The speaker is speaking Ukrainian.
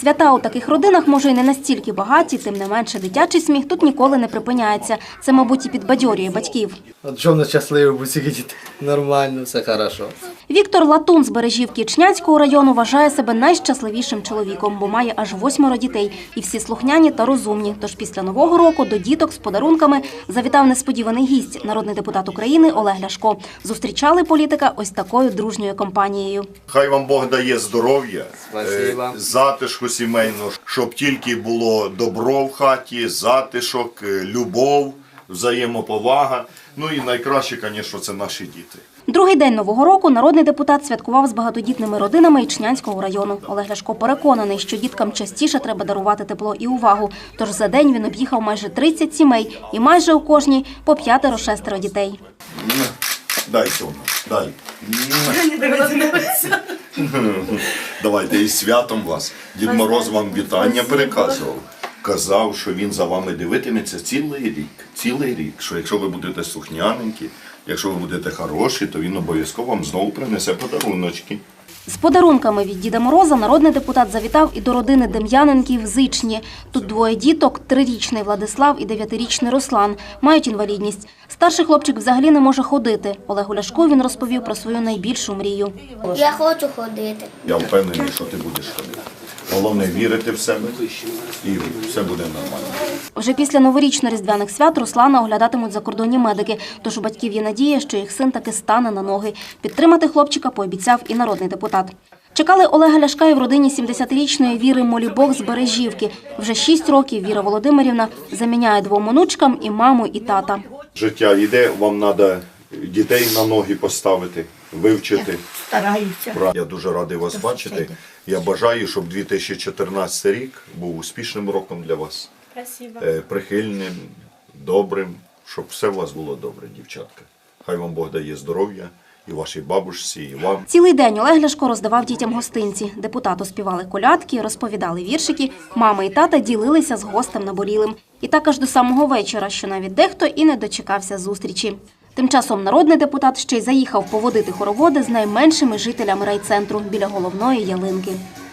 Свята у таких родинах може й не настільки багаті, тим не менше дитячий сміх тут ніколи не припиняється. Це, мабуть, і підбадьорює батьків. От що в нас щасливі, бо всіх дітей нормально, все хорошо. Віктор Латун з Бережівки Чнянського району вважає себе найщасливішим чоловіком, бо має аж восьмеро дітей, і всі слухняні та розумні. Тож після нового року до діток з подарунками завітав несподіваний гість, народний депутат України Олег Ляшко. Зустрічали політика ось такою дружньою компанією. Хай вам Бог дає здоров'я, е, затишку сімейного, щоб тільки було добро в хаті, затишок, е, любов, взаємоповага. Ну і найкраще, звісно, це наші діти. Другий день нового року народний депутат святкував з багатодітними родинами Ічнянського району. Олег Ляшко переконаний, що діткам частіше треба дарувати тепло і увагу. Тож за день він об'їхав майже 30 сімей і майже у кожній по п'ятеро-шестеро дітей. Дай цьому, дай. Давайте із святом вас. Дід Мороз вам вітання переказував. Казав, що він за вами дивитиметься цілий рік. Цілий рік. Що якщо ви будете слухняненькі, якщо ви будете хороші, то він обов'язково вам знову принесе подаруночки. З подарунками від Діда Мороза народний депутат завітав і до родини Дем'яненків з Ічні. Тут двоє діток – трирічний Владислав і дев'ятирічний Руслан. Мають інвалідність. Старший хлопчик взагалі не може ходити. Олегу Ляшку він розповів про свою найбільшу мрію. Я хочу ходити. Я впевнений, що ти будеш ходити. Головне вірити в себе і все буде нормально. Вже після новорічно-різдвяних свят Руслана оглядатимуть закордонні медики. Тож у батьків є надія, що їх син таки стане на ноги. Підтримати хлопчика пообіцяв і народний депутат. Чекали Олега Ляшка і в родині 70-річної Віри Молібок з Бережівки. Вже шість років Віра Володимирівна заміняє двом онучкам і маму, і тата. Життя йде, вам треба дітей на ноги поставити, вивчити. Стараюся. Я дуже радий вас бачити. Я бажаю, щоб 2014 рік був успішним роком для вас. Е, Прихильним, добрим, щоб все у вас було добре, дівчатка. Хай вам Бог дає здоров'я і вашій бабушці, і вам. Цілий день Олег Ляшко роздавав дітям гостинці. Депутату співали колядки, розповідали віршики. Мама і тата ділилися з гостем наболілим. І так аж до самого вечора, що навіть дехто і не дочекався зустрічі. Тим часом народний депутат ще й заїхав поводити хороводи з найменшими жителями райцентру біля головної ялинки.